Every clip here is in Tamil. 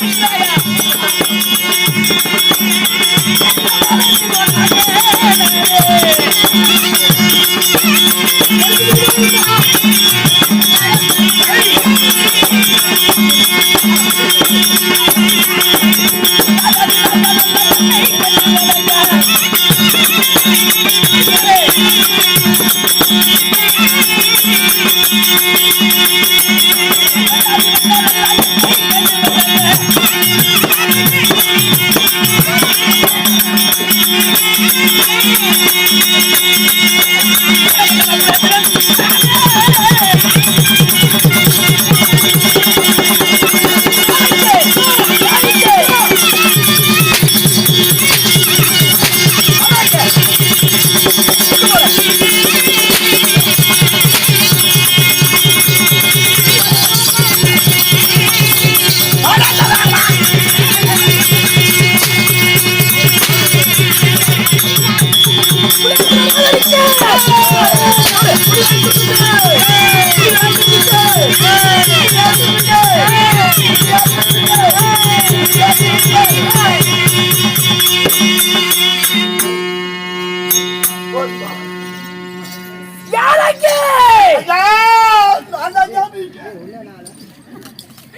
யாருக்கு ஐயா,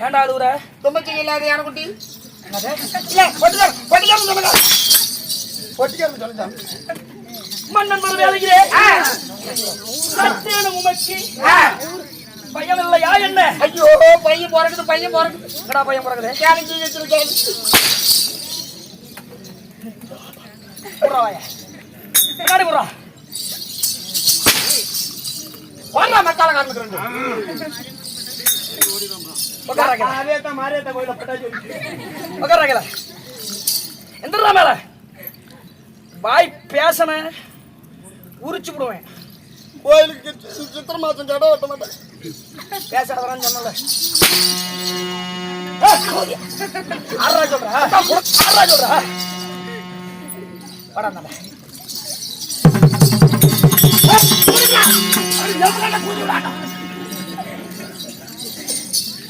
ஏண்டா அழுகுற தும்பச்சி இல்லாத யானைக்குட்டி. இல்ல, பொட்டிக்காரன், பொட்டிக்காரன் சொல்லுங்க. பொட்டிக்காரன் சொல்லுங்க மன்னன் ஒரு வேலைகிறே சத்தேனும் உமக்கு. ஆ, பயம் இல்லையா என்ன? ஐயோ பையன் பிறக்குது பையன் பிறக்குது. என்னடா பையன் பிறகுது சேலஞ்சு வச்சிருக்கேன். பின்னாடி புறா வர்றா மக்கால காமிக்கிறேன் எந்திரா மேல. பேசன உரிச்சு விடுவேன். கோயிலுக்கு சித்திரை மாசம் ஜட வெட்ட மாட்டேன். பேசுறதான் சொன்னல ஆறா சொல்றா. ஆறா சொல்றா. படம் தானே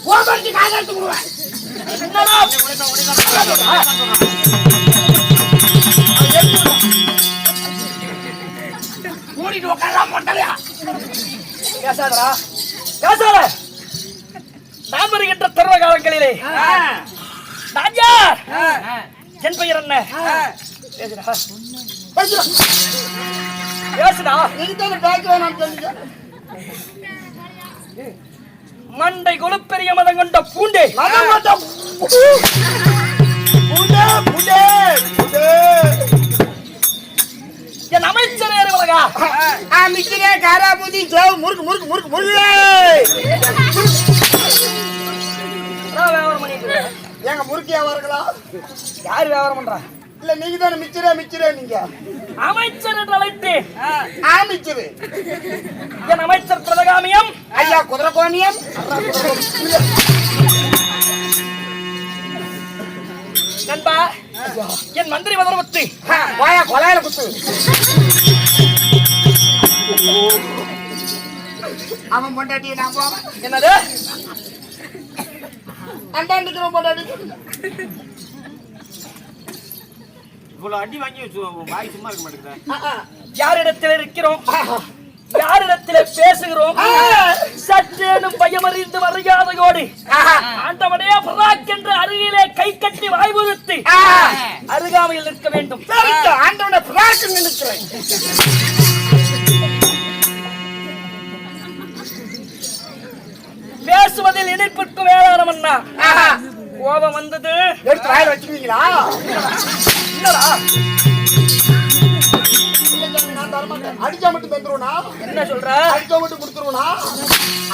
கோபரிச்சு காசு எடுத்து கொடுவேன். என்னடா? மூடிட்டு உட்காரலாம் பேசாதடா பேசாத தருவ காலங்களிலே. என் பெயர் என்ன? பேசுடா பேசுடா மண்டை கொழுப்பெரிய மதம் கொண்ட பூண்டே. மதம் புண்டே புண்டே புண்டே. அமைச்சர் ஏறு உலகா ஆ மிச்சிரே காராபூதி ஜோவ் முறுக்கு முறுக்கு முறுக்கு முறுக்கு. ஏங்க முறுக்கியா வரங்களா யார் வியாபாரம் பண்றா? இல்ல நீங்க தானே மிச்சிரே மிச்சிரே நீங்க. அமைச்சர் என்று அழைத்து. ஆ மிச்சிரு என் அமைச்சர் பிரதகாமியம். ஐயா குதிரை கோணியம் என் மந்திரி மதரவத்து வாயா கொலையில குத்து. அவன் பொண்டாட்டி நான் போவேன். என்னது? அண்டாண்டுக்கிற பொண்டாட்டி. இவ்வளவு அடி வாங்கி வச்சு வாய் சும்மா இருக்க மாட்டேங்குதா. யாரிடத்தில் இருக்கிறோம்? யாரிடத்தில் பேசுகிறோம்? சற்றேனும் பயமறிந்து மரியாதையோடு. ஆண்டவனே பராக் என்று அருகிலே கை கட்டி வாய்வுறுத்தி அருகாமையில் நிற்க வேண்டும். ஆண்டவனை பிராக்கு நினைக்கிறேன். பேசுவதில் இணைப்பிற்கு வேளாண் அண்ணா. கோபம் வந்தது. எடுத்து வாயில வச்சுக்குவீங்களா என்னடா அடிச்சா மட்டும் தந்துருவனா என்ன சொல்ற? அடிச்சா மட்டும் கொடுத்துருவனா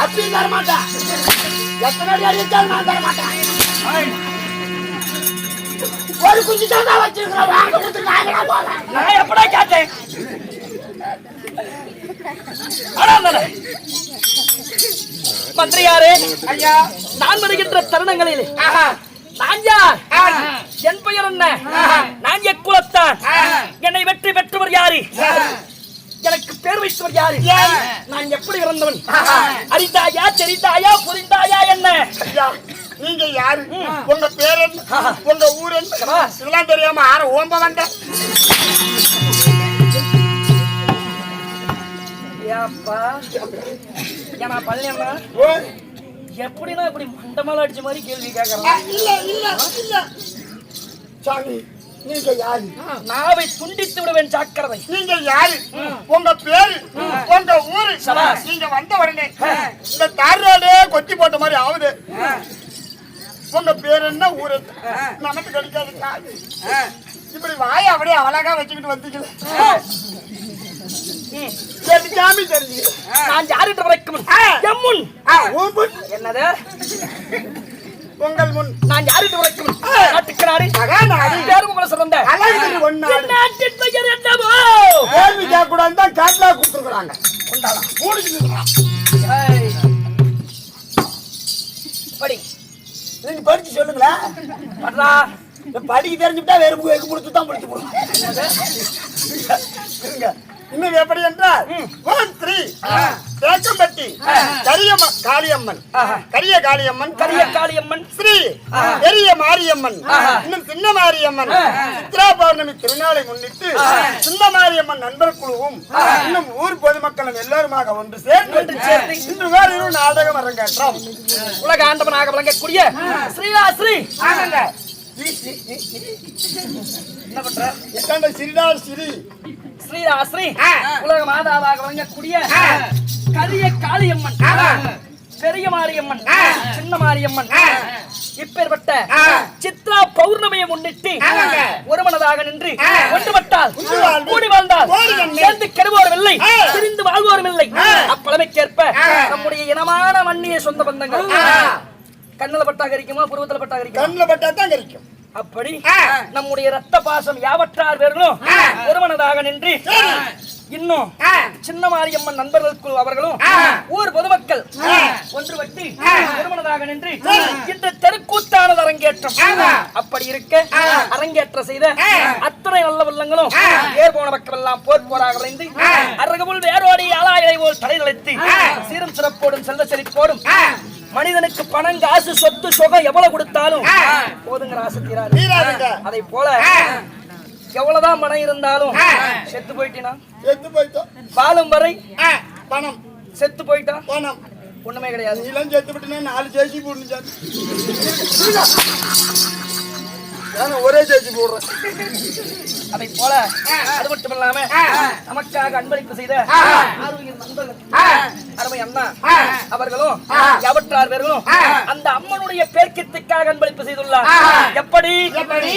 அப்படியும் தரமாட்டேன். எத்தனை அடி அடிச்சாலும் நான் தரமாட்டேன். ஒரு குஞ்சு தான் வச்சிருக்கிறேன் வாங்க கொடுத்துருக்காங்க போறேன். நான் எப்படா கேட்டேன். மந்திரியாரே ஐயா நான் வருகின்ற தருணங்களிலே. நான் யார். என் பெயர் என்ன? நான் எக்குலத்தான். என்னை வெற்றி பெற்றவர் யாரு? எனக்கு பேர் வைத்தவர் யாரு? நான் எப்படி இறந்தவன்? அறிந்தாயா தெரிந்தாயா புரிந்தாயா என்ன? நீங்க யாரு? உங்க பேர் என்ன உங்க ஊர் என்ன. இதெல்லாம் தெரியாம ஆற ஓம்ப வந்த. எப்படின்னா இப்படி மண்டமால அடிச்ச மாதிரி கேள்வி கேட்கறான் இல்ல இல்ல இல்ல. சாமி நீங்க யாரு? நாவை துண்டித்து விடுவேன் ஜாக்கிரதை. நீங்க யாரு? உங்க பேரு உங்க ஊரு. நீங்க வந்த உடனே இந்த தார் ரோடே கொத்தி போட்ட மாதிரி ஆகுது உங்க பேர் என்ன ஊரு நமக்கு கிடைக்காது காது. இப்படி வாய அப்படியே அழகா வச்சுக்கிட்டு வந்தீங்களே. தெரிஞ்சாமி தெரிஞ்சு நான் யாரிட்ட வரைக்கும் எம் முன். என்னது? உங்கள் முன். நான் யாரிட்ட வரைக்கும் நாட்டுக்கு நாடு மகாநாடு பேரும் உங்களை சிறந்த. அழகு ஒன்னாடு நாட்டின் பெயர் என்னவோ? கேள்வி கேட்கக்கூடாது தான் கேட்லா கொடுத்துருக்குறாங்க. கொண்டாடலாம். மூடிக்கிட்டு படிச்சு சொல்லுங்களேன் இந்த படிக்க தெரிஞ்சுட்டா வேறு எக்கு கொடுத்து தான் படிச்சு போடுவோம் இன்னும் எப்படி என்றால் ஒன் த்ரீ தேக்கம்பட்டி. கரியம்ம காளியம்மன். கரிய காளியம்மன். கரிய காளியம்மன். ஸ்ரீ பெரிய மாரியம்மன். இன்னும் சின்ன மாரியம்மன். சித்ரா பௌர்ணமி திருநாளை முன்னிட்டு சின்ன மாரியம்மன் நண்பர் குழுவும் இன்னும் ஊர் பொதுமக்களும் எல்லாருமாக ஒன்று சேர்ந்து இன்று வேறு இரு நாடகம் அரங்கேற்றம். உலக ஆண்டவனாக விளங்கக்கூடிய ஸ்ரீலா ஸ்ரீ ஆனந்த என்ன பண்ற எட்டாண்ட சிறிதார் சிறி ஸ்ரீலா ஸ்ரீ ஆ. உலக மாதாவாக விளங்கக்கூடிய கரிய காளியம்மன் பெரிய மாரியம்மன் சின்ன மாரியம்மன் இப்பேற்பட்ட சித்ரா பௌர்ணமியை முன்னிட்டு. ஒருமனதாக நின்று ஒன்றுபட்டால். கூடி வாழ்ந்தால். சேர்ந்து கெடுவோரும் இல்லை. பிரிந்து வாழ்வோரும் இல்லை. அப்பழமைக்கேற்ப. நம்முடைய இனமான மண்ணிய சொந்த பந்தங்கள். கண்ணுல பட்டா கரிக்குமா புருவத்துல பட்டா கரிக்குமா கண்ணில் பட்டா தான் கிடைக்கும் அப்படி. நம்முடைய ரத்த பாசம் யாவற்றார் பேர்களும் ஒருமனதாக நின்று இன்னும். சின்ன மாரியம்மன் நண்பர்களுக்குள் அவர்களும். ஊர் பொதுமக்கள். ஒன்றுபட்டு ஒருமனதாக நின்று இந்த தெருக்கூத்தானது அரங்கேற்றம். அப்படி இருக்க அரங்கேற்ற செய்த அத்தனை நல்ல உள்ளங்களும் ஏர் போன பக்கம் எல்லாம் போர் போராக விளைந்து அருகமுள் வேரோடி ஆளாயலை போல் தலை நிலைத்து சீரும் சிறப்போடும் செல்வ செழிப்போடும் மனிதனுக்கு பணம் காசு சொத்து சுகம் எவ்வளவு கொடுத்தாலும் போதுங்கிற ஆசை தீராது. அதை போல எவ்வளவுதான் பணம் இருந்தாலும் செத்து போயிட்டினா? செத்து போயிட்டோம் வாழும் வரை பணம். செத்து போயிட்டா? பணம். ஒண்ணுமே கிடையாது. நீலாம் செத்து விட்டுனா நாலு ஜேசி போடணும் நான் ஒரே ஜேசி போடுறேன். அதை போல அது மட்டும் இல்லாம நமக்காக அன்பளிப்பு செய்த ஆரோக்கிய நண்பர்கள் அருமை அண்ணா அவர்களும் எவற்றார் பேர்களும் அந்த அம்மனுடைய பேர்க்கத்துக்காக அன்பளிப்பு செய்துள்ளார். எப்படி? எப்படி?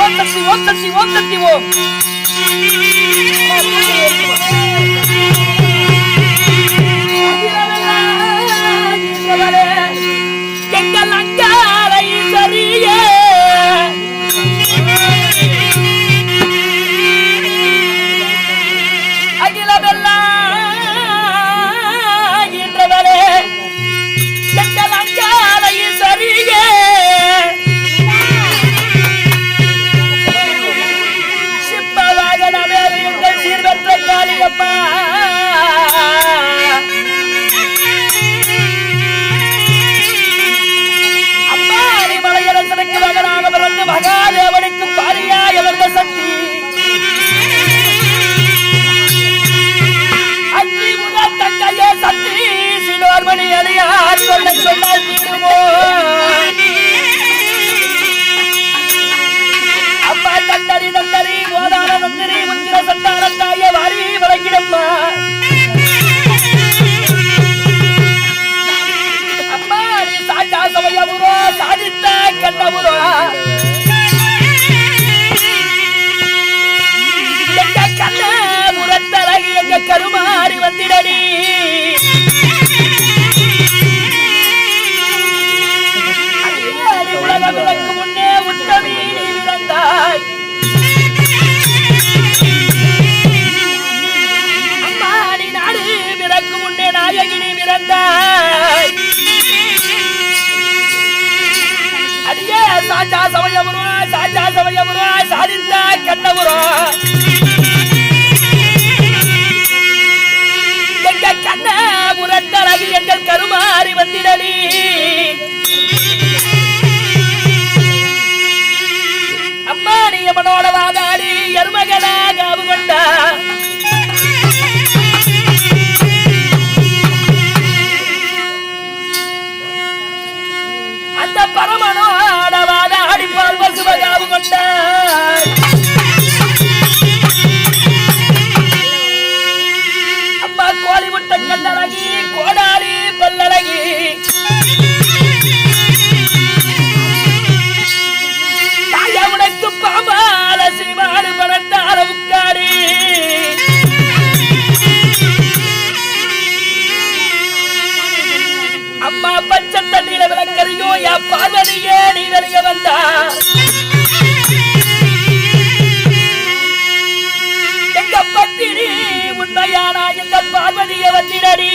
ஓம் சக்தி ஓம் சக்தி ஓம் சக்தி ஓம் நாயகினி பிறந்தாய் அடியே சாச்சா சமயமுரோ சாச்சா சமயமுரோ சாதித்தாய் கண்ணபுரோ. எங்க கண்ண முரத்தழகு எங்கள் கருமாறி வந்திடலி. அம்மா நீ எமனோட வாதாடி எருமகளாக கொண்டா பார்வதியே வந்தா எங்க பத்திரி உண்மையானா எங்க பார்வதிய வந்திரடி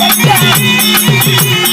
அம்மா மஞ்ச போடவ கட்டி மக்கள பாய விட்டு வந்த அங்காளிய Yeah.